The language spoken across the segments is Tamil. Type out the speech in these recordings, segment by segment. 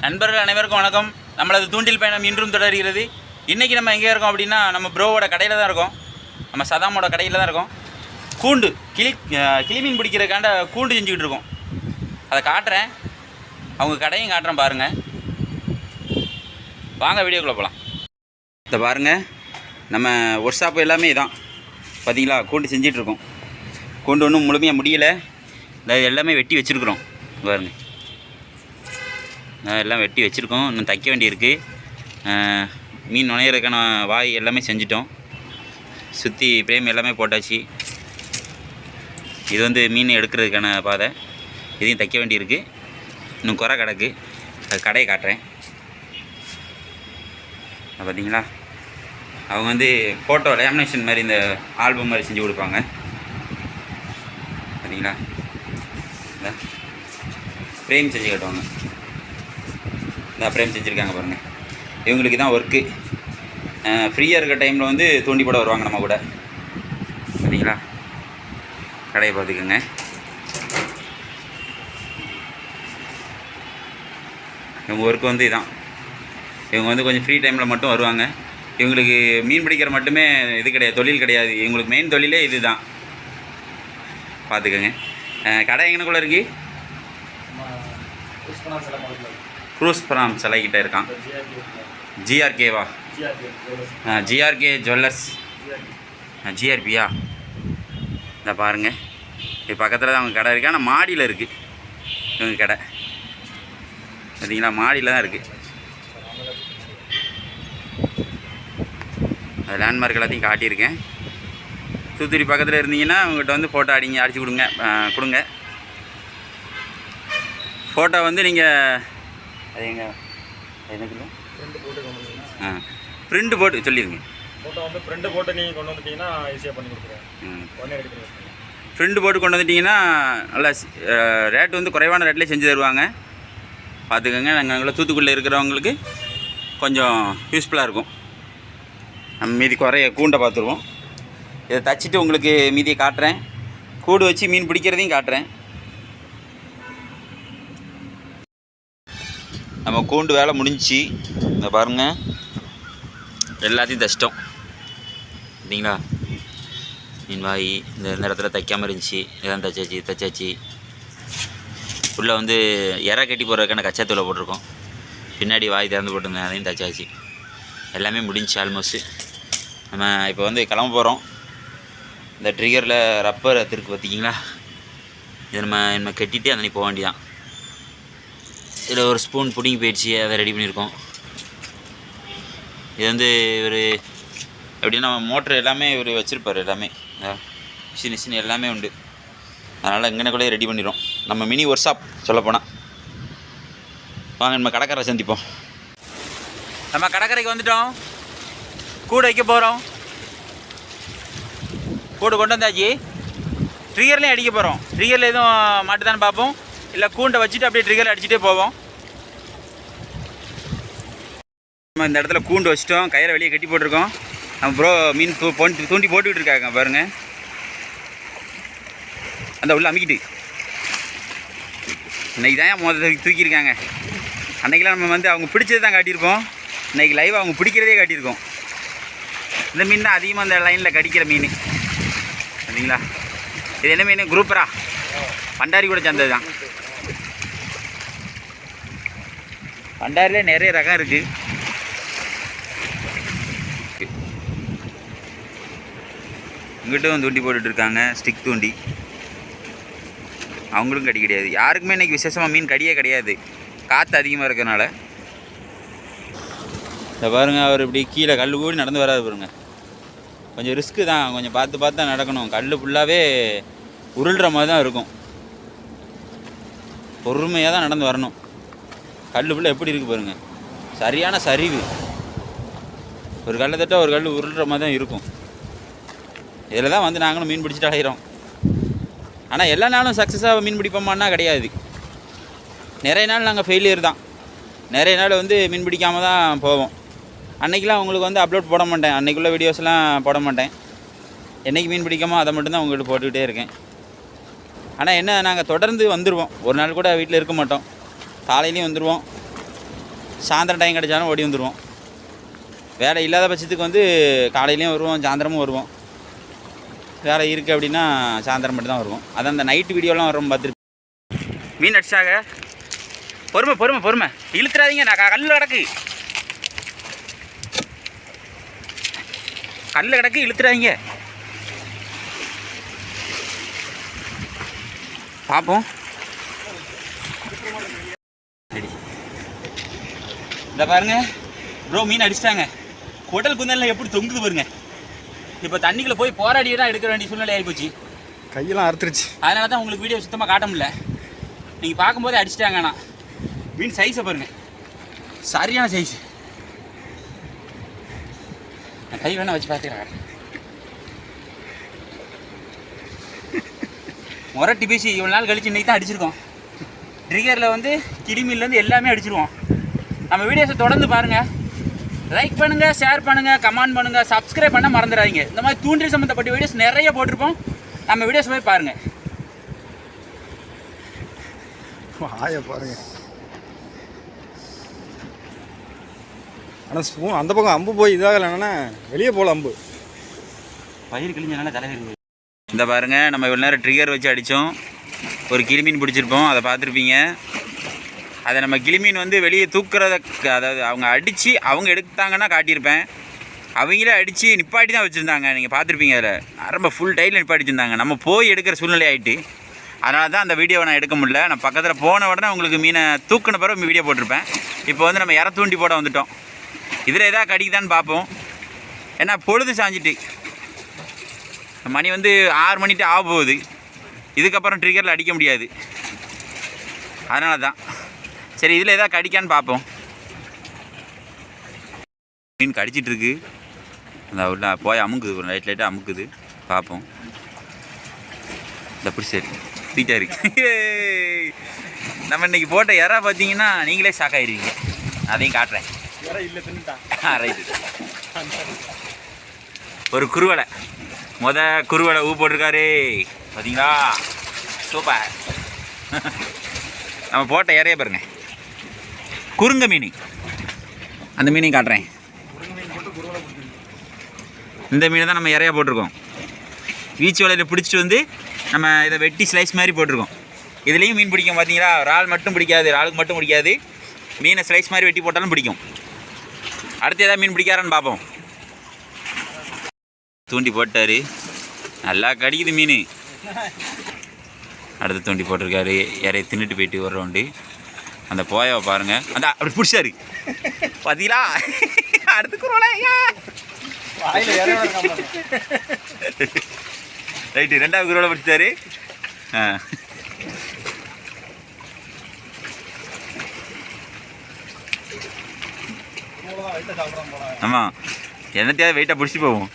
நண்பர்கள் அனைவருக்கும் வணக்கம். நம்மளது தூண்டில் பயணம் இன்றும் தொடர்கிறது. இன்றைக்கி நம்ம எங்கே இருக்கோம் அப்படின்னா நம்ம ப்ரோவோட கடையில் தான் இருக்கோம். நம்ம சதாமோட கடையில் தான் இருக்கோம். கூண்டு கிளி அஹ், கிளிமீன் பிடிக்கிறக்காண்ட கூண்டு செஞ்சுக்கிட்டு இருக்கோம். அதை காட்டுறேன். அவங்க கடையும் காட்டுறேன் பாருங்கள் வாங்க வீடியோக்குள்ளே போகலாம் இதை பாருங்கள் நம்ம ஒர்க் ஷாப் எல்லாமே இதான். பார்த்தீங்களா கூண்டு செஞ்சிட்ருக்கோம் கூண்டு ஒன்றும் முழுமையாக முடியலை. இந்த எல்லாமே வெட்டி வச்சுருக்குறோம். பாருங்கள் எல்லாம் வெட்டி வச்சுருக்கோம். இன்னும் தைக்க வேண்டியிருக்கு. மீன் நுழையிறதுக்கான வாய் எல்லாமே செஞ்சிட்டோம். சுற்றி பிரேம் எல்லாமே போட்டாச்சு. இது வந்து மீன் எடுக்கிறதுக்கான பாதை. இதையும் தைக்க வேண்டியிருக்கு. இன்னும் குறை கிடக்கு. அது கடையை காட்டுறேன். பார்த்தீங்களா? அவங்க வந்து ஃபோட்டோ லேமினேஷன் மாதிரி இந்த ஆல்பம் மாதிரி செஞ்சு கொடுப்பாங்க. பார்த்தீங்களா? ஃப்ரேம் செஞ்சு காட்டுவாங்க. இந்த ஃப்ரேம் செஞ்சுருக்காங்க பாருங்கள் இவங்களுக்கு தான் ஒர்க்கு ஃப்ரீயாக இருக்க டைமில் வந்து தோண்டி போட வருவாங்க நம்ம கூட. சரிங்களா? கடையை பார்த்துக்கோங்க. இவங்க ஒர்க்கு வந்து இதான். இவங்க வந்து கொஞ்சம் ஃப்ரீ டைமில் மட்டும் வருவாங்க. இவங்களுக்கு மீன் பிடிக்கிற மட்டுமே இது கிடையாது தொழில் கிடையாது. இவங்களுக்கு மெயின் தொழிலே இது தான் பார்த்துக்கோங்க கடை எங்கனக்குள்ளே இருக்கு? குரூஸ் பராம் சிலைக்கிட்ட இருக்கான். ஜிஆர்கேவா ஜிஆர்கே ஜுவல்லர்ஸ் ஜிஆர்பியா இந்த பாருங்கள் இது பக்கத்தில் தான் அவங்க கடை இருக்குது ஆனால் மாடியில் இருக்குது இவங்க கடை. பார்த்தீங்களா மாடியில் தான் இருக்குது அது லேண்ட்மார்க் எல்லாத்தையும் காட்டியிருக்கேன். தூத்துக்குடி பக்கத்தில் இருந்தீங்கன்னா உங்கள்கிட்ட வந்து ஃபோட்டோ அடிங்க அடிச்சு கொடுங்க கொடுங்க. ஃபோட்டோ வந்து நீங்கள் அது எங்க? வந்தீங்கன்னா ஆ. பிரிண்ட் போட்டு சொல்லிடுங்க. ஃபோட்டோ வந்து பிரிண்ட் போட்டு நீங்கள் கொண்டு வந்துட்டீங்கன்னா ஈஸியாக பண்ணி கொடுத்துருவேன். உடனே ரெடி பண்ணி போட்டு கொண்டு வந்துட்டிங்கன்னா நல்லா ரேட் வந்து குறைவான ரேட்லேயே செஞ்சு தருவாங்க. பார்த்துக்கோங்க நாங்கள் அங்கே தூத்துக்குடியில் இருக்கிறவங்களுக்கு கொஞ்சம் யூஸ்ஃபுல்லாக இருக்கும். நம்ம மீதி குறைய கூண்டை பார்த்துருவோம். இதை தச்சுட்டு உங்களுக்கு மீதியை காட்டுறேன். கூடு வச்சு மீன் பிடிக்கிறதையும் காட்டுறேன். நம்ம கூண்டு வேலை முடிஞ்சிச்சு. இந்த பாருங்கள் எல்லாத்தையும் தச்சிட்டோம். சரிங்களா மீன் வாய் இந்த இந்த இடத்துல தைக்காமல் இருந்துச்சு. இதெல்லாம் தைச்சாச்சு தைச்சாச்சு. உள்ளே வந்து இறை கட்டி போடுறதுக்கான கச்சாத்தூளை போட்டிருக்கோம். பின்னாடி வாய் திறந்து போட்டிருந்தேன் அதையும் தைச்சாச்சு. எல்லாமே முடிஞ்சுச்சு ஆல்மோஸ்ட்டு நம்ம இப்போ வந்து கிளம்ப போகிறோம். இந்த ட்ரிகரில் ரப்பர் திருக்கு பார்த்தீங்களா இதை நம்ம நம்ம கட்டிட்டு அந்த போக வேண்டியதான் இதில் ஒரு ஸ்பூன் புடிங்கி போயிடுச்சு அதை ரெடி பண்ணியிருக்கோம். இது வந்து ஒரு எப்படின்னா மோட்ரு எல்லாமே இவர் வச்சுருப்பார் எல்லாமே. மிஷின் மிஷின் எல்லாமே உண்டு. அதனால் இங்கனக்குள்ளே ரெடி பண்ணிடும் நம்ம மினி ஒர்க் ஷாப் சொல்லப்போனால் வாங்க நம்ம கடற்கரை சந்திப்போம். நம்ம கடற்கரைக்கு வந்துட்டோம். கூடு வைக்க போகிறோம் கூடு கொண்டு வந்தாச்சு. ட்ரிகர்லேயும் அடிக்க போகிறோம் ட்ரிகரில் எதுவும் மாட்டுதான்னு பார்ப்போம். இல்லை கூண்டை வச்சுட்டு அப்படியே ட்ரிகர் அடிச்சுட்டே போவோம். நம்ம இந்த இடத்துல கூண்டு வச்சிட்டோம். கயிறை வெளியே கட்டி போட்டிருக்கோம். நம்ம ப்ரோ மீன் தூ தூண்டி போட்டுக்கிட்டு இருக்காங்க பாருங்க. அந்த உள்ள அமுக்கிட்டு. இன்றைக்கி தான் மொதல் தூக்கியிருக்காங்க. அன்றைக்கெலாம் நம்ம வந்து அவங்க பிடிச்சது தான் காட்டியிருப்போம் இன்றைக்கி லைவ் அவங்க பிடிக்கிறதே காட்டியிருக்கோம். இந்த மீன் தான் அதிகமாக அந்த லைனில் கடிக்கிற மீன். சரிங்களா இது என்ன மீன்? குரூப்பரா பண்டாரி கூட சேர்ந்தது தான். பண்டாரிலே நிறைய ரகம் இருக்குது இங்கிட்டும் தூண்டி போட்டுட்டு இருக்காங்க ஸ்டிக் தூண்டி. அவங்களும் கடி கிடையாது. யாருக்குமே இன்றைக்கி விசேஷமாக மீன் கடியே கிடையாது. காற்று அதிகமாக இருக்கிறனால. இந்த பாருங்க அவர் இப்படி கீழே கல் கூடி நடந்து வராது பாருங்க. கொஞ்சம் ரிஸ்க்கு தான். கொஞ்சம் பார்த்து பார்த்து தான் நடக்கணும். கல் ஃபுல்லாகவே உருள்ற மாதிரி தான் இருக்கும். பொறுமையாக தான் நடந்து வரணும். கல் ஃபுல்லாக எப்படி இருக்குது பாருங்கள் சரியான சரிவு. ஒரு கல்லை தட்ட ஒரு கல் உருள்ற மாதிரி தான் இருக்கும். இதில் தான் வந்து நாங்களும் மீன் பிடிச்சிட்டு அலைகிறோம் ஆனால் எல்லா நாளும் சக்ஸஸாக மீன் பிடிப்போமான்னா கிடையாது. நிறைய நாள் நாங்கள் ஃபெயிலியர் தான். நிறைய நாள் வந்து மீன் பிடிக்காம தான் போவோம். அன்றைக்கெலாம் உங்களுக்கு வந்து அப்லோட் போட மாட்டேன். அன்றைக்குள்ளே வீடியோஸ்லாம் போட மாட்டேன். என்றைக்கு மீன் பிடிக்காமோ அதை மட்டும்தான் உங்கள்கிட்ட போட்டுக்கிட்டே இருக்கேன். ஆனால் என்ன நாங்கள் தொடர்ந்து வந்துடுவோம் ஒரு நாள் கூட வீட்டில் இருக்க மாட்டோம். காலையிலையும் வந்துடுவோம் சாயந்தரம் டைம் கிடைச்சாலும் ஓடி வந்துடுவோம் வேலை இல்லாத பட்சத்துக்கு வந்து காலையிலையும் வருவோம் சாயந்தரமும் வருவோம். வேலை இருக்குது அப்படின்னா சாயந்தரம் மட்டும் தான் வருவோம். அதான் அந்த நைட்டு வீடியோலாம் ரொம்ப பார்த்துருப்பேன் மீன் அடிச்சாக பொறுமை பொறுமை பொறுமை. இழுத்துறாதீங்க. நான் கல்லில் கிடக்கு. கல்லில் கிடக்கு இழுத்துறாதீங்க. பார்ப்போம். சரி. இந்த பாருங்க. ப்ரோ மீன் அடிச்சிட்டாங்க. குடல் குந்தலில் எப்படி தொங்குது பாருங்க. இப்போ தண்ணிக்குள்ளே போய் போராடி தான் எடுக்க வேண்டிய சூழ்நிலை ஆகிப்போச்சு கையெல்லாம் அறுத்துருச்சு. அதனால தான் உங்களுக்கு வீடியோ சுத்தமாக காட்ட முடியல. நீங்கள் பார்க்கும்போதே அடிச்சிட்டாங்க ஆனால் மீன் சைஸை பாருங்க. சரியான சைஸ் நான் கை வேணா வச்சு பார்த்துக்கிறேன். முரட்டி பேசி இவ்வளோ நாள் கழிச்சு இன்னைக்கு தான் அடிச்சிருக்கோம் ட்ரிகரில் வந்து கிடிமீன்லேருந்து எல்லாமே அடிச்சிருவோம். நம்ம வீடியோஸை தொடர்ந்து பாருங்கள் லைக் பண்ணுங்கள் ஷேர் பண்ணுங்கள் கமெண்ட் பண்ணுங்கள் சப்ஸ்கிரைப் பண்ண மறந்துடாதீங்க. இந்த மாதிரி தூண்டில் சம்மந்தப்பட்ட வீடியோஸ் நிறைய போட்டிருப்போம். நம்ம வீடியோஸ் போய் பாருங்கள் ஆய பாருங்க. ஆனால் ஸ்பூன் அந்த பக்கம் அம்பு போய் இதாகலைன்னா வெளியே போகல அம்பு. பயிர் கிழிஞ்சனால தலைவர் இந்த பாருங்க நம்ம இவ்வளோ நேரம் ட்ரிகர் வச்சு அடித்தோம் ஒரு கிளிமீன் பிடிச்சிருப்போம். அதை பார்த்துருப்பீங்க. அதை நம்ம கிளிமீன் வந்து வெளியே தூக்குறத அதாவது அவங்க அடித்து அவங்க எடுத்தாங்கன்னா காட்டியிருப்பேன். அவங்களே அடித்து நிப்பாட்டி தான் வச்சுருந்தாங்க. நீங்கள் பார்த்துருப்பீங்க அதில். ரொம்ப ஃபுல் டைட்டில் நிப்பாட்டி வச்சுருந்தாங்க. நம்ம போய் எடுக்கிற சூழ்நிலை ஆகிட்டு அதனால தான் அந்த வீடியோவை நான் எடுக்க முடியல. நான் பக்கத்தில் போன உடனே உங்களுக்கு மீனை தூக்கின பிறகு வீடியோ போட்டிருப்பேன். இப்போ வந்து நம்ம இற தூண்டி போட வந்துட்டோம். இதில் எதாவது கடிக்குதான்னு பார்ப்போம். ஏன்னா பொழுது சாஞ்சிட்டு. மணி வந்து ஆறு மணிட்டு ஆக போகுது இதுக்கப்புறம் ட்ரிகரில் அடிக்க முடியாது. அதனால தான். சரி இதில் எதாவது கடிக்கான்னு பார்ப்போம் மீன் கடிச்சிட்டு இருக்கு அந்த உள்ள போய் அமுக்குது ஒரு லைட் லைட்டாக அமுக்குது. பார்ப்போம் இந்த பிடிச்சி தீட்டா இருக்கு. நம்ம இன்னைக்கு போட்ட இறா பார்த்தீங்கன்னா நீங்களே ஷாக் ஆயிருவீங்க. அதையும் காட்டுறேன். ரைட்டு ஒரு குருவலை முத குருவலை ஊ போட்டிருக்காரு. பார்த்தீங்களா சூப்பர். நம்ம போட்ட இறைய பாருங்க. குறுங்க மீன் அந்த மீனையும் காட்டுறேன். இந்த மீனை தான் நம்ம இறையா போட்டிருக்கோம். வீச்சு வலையில் பிடிச்சிட்டு வந்து நம்ம இதை வெட்டி ஸ்லைஸ் மாதிரி போட்டிருக்கோம். இதுலேயும் மீன் பிடிக்கும் பார்த்தீங்களா இறால் மட்டும் பிடிக்காது இறாலுக்கு மட்டும் பிடிக்காது. மீனை ஸ்லைஸ் மாதிரி வெட்டி போட்டாலும் பிடிக்கும். அடுத்து ஏதாவது மீன் பிடிக்காரான்னு பார்ப்போம். தூண்டி போட்டார். நல்லா கடிக்குது மீன். அடுத்து தூண்டி போட்டிருக்காரு. இறைய தின்னுட்டு போயிட்டு ஒரு ரவுண்டு அந்த போயாவை பாருங்க. அந்த அப்படி பிடிச்சாரு. பார்த்தீங்களா அடுத்து ரைட்டு ரெண்டாவது குரோலை பிடிச்சாரு ஆ. ஆமாம் என்னத்தையாவது வெயிட்டாக பிடிச்சி போவோம்.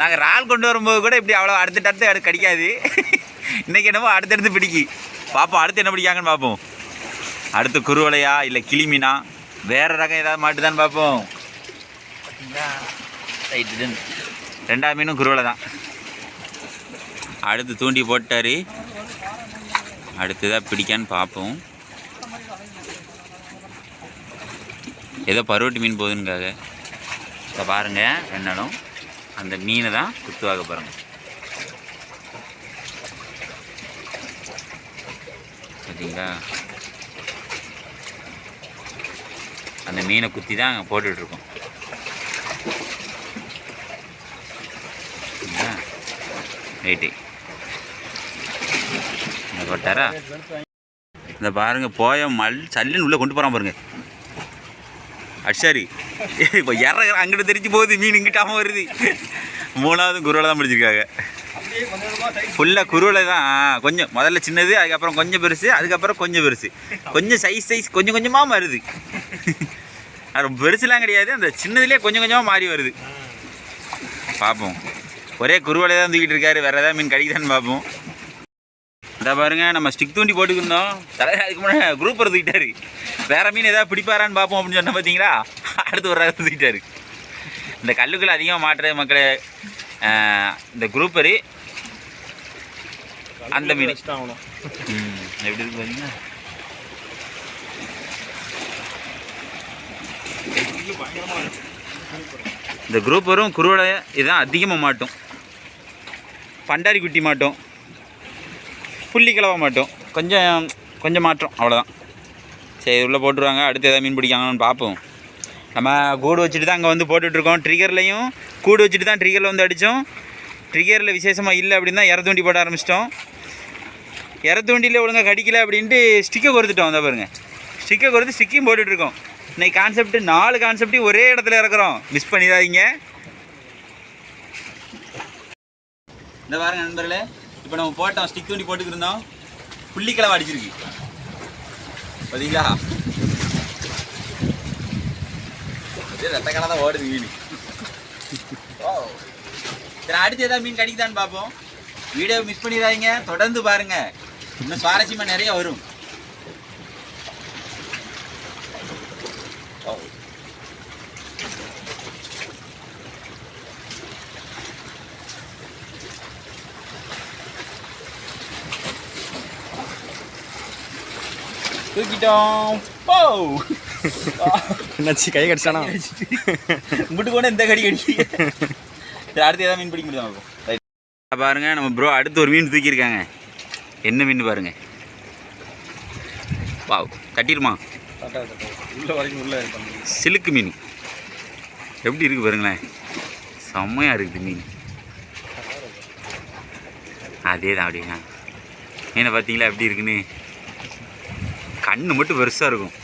நாங்கள் இறால் கொண்டு வரும்போது கூட இப்படி அவ்வளோ அடுத்து அடுத்து அடுத்து கடிக்காது. இன்றைக்கி என்னமோ அடுத்தடுத்து பிடிக்கி. பார்ப்போம் அடுத்து என்ன பிடிக்காங்கன்னு பார்ப்போம் அடுத்து குருவலையா இல்லை கிளிமீனா? வேறு ரகம் ஏதாவது மாட்டுதான்னு பார்ப்போம் ரைட்டு ரெண்டாவது மீனும் குருவலை தான். அடுத்து தூண்டி போட்டார். அடுத்ததாக பிடிக்கான்னு பார்ப்போம் ஏதோ பருவட்டி மீன் போகுதுன்னுக்காக. இப்போ பாருங்கள் என்னடும் அந்த மீனை தான் குத்துவாக பாருங்க பார்த்தீங்களா? அந்த மீனை குத்தி தான் அங்கே போட்டுட்ருக்கோம் ரைட்டு இங்கே போட்டாரா? இந்த பாருங்கள் போய மல் சல்லுன்னு உள்ளே கொண்டு போகிறான் பாருங்கள் அட்சாரி இப்போ இற அங்கிட்ட தெரிஞ்சு போகுது மீன் இங்கிட்டாமல் வருது. மூணாவது குருவில் தான் பிடிச்சிருக்காங்க. ஃபுல்லாக குருவில் தான் கொஞ்சம் முதல்ல சின்னது அதுக்கப்புறம் கொஞ்சம் பெருசு அதுக்கப்புறம் கொஞ்சம் பெருசு. கொஞ்சம் சைஸ் சைஸ் கொஞ்சம் கொஞ்சமாக வருது அது பெருசுலாம் கிடையாது அந்த சின்னதுலேயே கொஞ்சம் கொஞ்சமாக மாறி வருது. பார்ப்போம் ஒரே குருவலை தான் தூக்கிட்டு இருக்காரு வேறு ஏதாவது மீன் கிடைக்குதான்னு பார்ப்போம் இதை பாருங்க நம்ம ஸ்டிக் தூண்டி போட்டுக்கிருந்தோம். தலைவர் அதுக்கு முன்னாடி குரூப் தூக்கிட்டாரு. வேறு மீன் ஏதாவது பிடிப்பாரான்னு பார்ப்போம் அப்படின்னு சொன்ன பார்த்தீங்களா அடுத்து ஒரு தூக்கிட்டாரு. இந்த கல்லுக்குள்ளே அதிகமாக மாட்டுற மக்களே இந்த குரூப்பரு அந்த மீன் ஆகணும். எப்படி இருக்கு பாருங்க இந்த குரூப் வரும் குருவோட இதுதான் அதிகமாக மாட்டும். பண்டாரி குட்டி மாட்டோம். புள்ளி கிழவ மாட்டோம். கொஞ்சம் கொஞ்சம் மாற்றம் அவ்வளோதான் சரி உள்ளே போட்டுருவாங்க அடுத்து எதாவது மீன் பிடிக்காங்கன்னு பார்ப்போம். நம்ம கூடு வச்சுட்டு தான் அங்கே வந்து போட்டுட்ருக்கோம். ட்ரிகர்லையும் கூடு வச்சுட்டு தான் ட்ரிகரில் வந்து அடித்தோம். ட்ரிகரில் விசேஷமாக இல்லை அப்படின்னு தான் இற தூண்டி போட ஆரம்பிச்சிட்டோம். இற தூண்டியில் ஒழுங்காக கடிக்கல அப்படின்ட்டு ஸ்டிக்கை கொடுத்துட்டோம் அந்த பாருங்க. ஸ்டிக்கை கொடுத்து ஸ்டிக்கையும் போட்டுட்ருக்கோம். இன்றைக்கி கான்செப்ட் நாலு கான்செப்டையும் ஒரே இடத்துல இறக்குறோம். மிஸ் பண்ணிடாதீங்க. இந்த பாருங்க நண்பர்களே இப்போ நம்ம போட்டோம் ஸ்டிக் தூண்டி போட்டுக்கிருந்தோம் புள்ளிக்கிழமை அடிச்சிருக்கு. பார்த்தீங்களா அப்படியே ரெட்ட தான் ஓடுது மீன் ஓ. சரி அடுத்து எதாவது மீன் கிடைக்குதான்னு பார்ப்போம். வீடியோ மிஸ் பண்ணிடாதீங்க. தொடர்ந்து பாருங்கள் இன்னும் சுவாரஸ்யமாக நிறைய வரும். தூக்கிட்டோம். போ. என்னாச்சு கை கடிச்சானா? முட்டு கூட இந்த கடி கடி அடுத்து ஏதாவது மீன் பிடிக்க முடியுமா ரைட் பாருங்க நம்ம ப்ரோ அடுத்து ஒரு மீன் தூக்கியிருக்காங்க. என்ன மீன் பாருங்க. வா தட்டிருமா சிலுக்கு மீன். எப்படி இருக்கு பாருங்களேன். செம்மையாக இருக்குது மீன். அதே தான் அப்படிங்க மீனை பார்த்தீங்களா எப்படி இருக்குன்னு? கண்ணு மட்டும் பெருசாக இருக்கும்.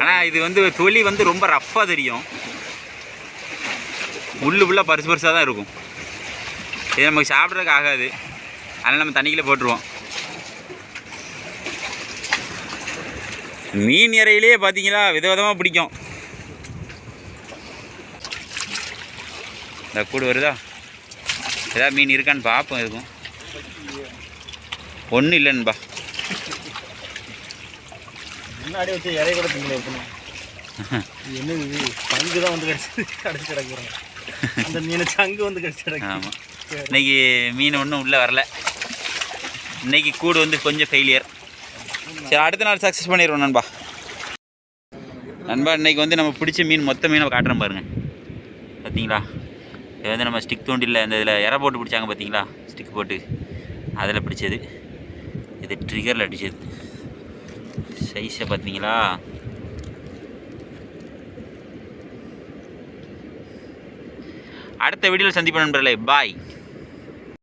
ஆனால் இது வந்து தொலி வந்து ரொம்ப ரஃப்பாக தெரியும். முள்ளு ஃபுல்லாக பரிசு பரிசாக தான் இருக்கும். இது நமக்கு சாப்பிட்றதுக்கு ஆகாது. அதனால் நம்ம தண்ணிக்குள்ளே போட்டுருவோம். மீன் இறையிலே பார்த்தீங்களா விதவிதமாக பிடிக்கும். இந்த கூடு வருதா? ஏதாவது மீன் இருக்கான்னு பார்ப்போம் இருக்கும் ஒன்றும் இல்லைன்பா. முன்னாடி வச்சு இறைய கூட திங்களே இருக்கணும் இது? பங்கு தான் வந்து கடிச்சு கடிச்சு கிடக்குறோம் அந்த மீனை சங்கு வந்து கடிச்சு கிடக்கு. ஆமாம் இன்னைக்கு மீன் ஒன்றும் உள்ளே வரல. இன்னைக்கு கூடு வந்து கொஞ்சம் ஃபெயிலியர் சரி அடுத்த நாள் சக்ஸஸ் பண்ணிடுவோம் நண்பா. நண்பா இன்னைக்கு வந்து நம்ம பிடிச்ச மீன் மொத்த மீனை காட்டுறோம் பாருங்கள் பார்த்தீங்களா இது வந்து நம்ம ஸ்டிக் தூண்டில் அந்த இதில் இற போட்டு பிடிச்சாங்க பார்த்தீங்களா ஸ்டிக் போட்டு அதில் பிடிச்சது. இது ட்ரிகரில் அடிச்சது. சைஸை பார்த்தீங்களா அடுத்த வீடியோவில் சந்திப்பேன் நண்பர்களே. பாய்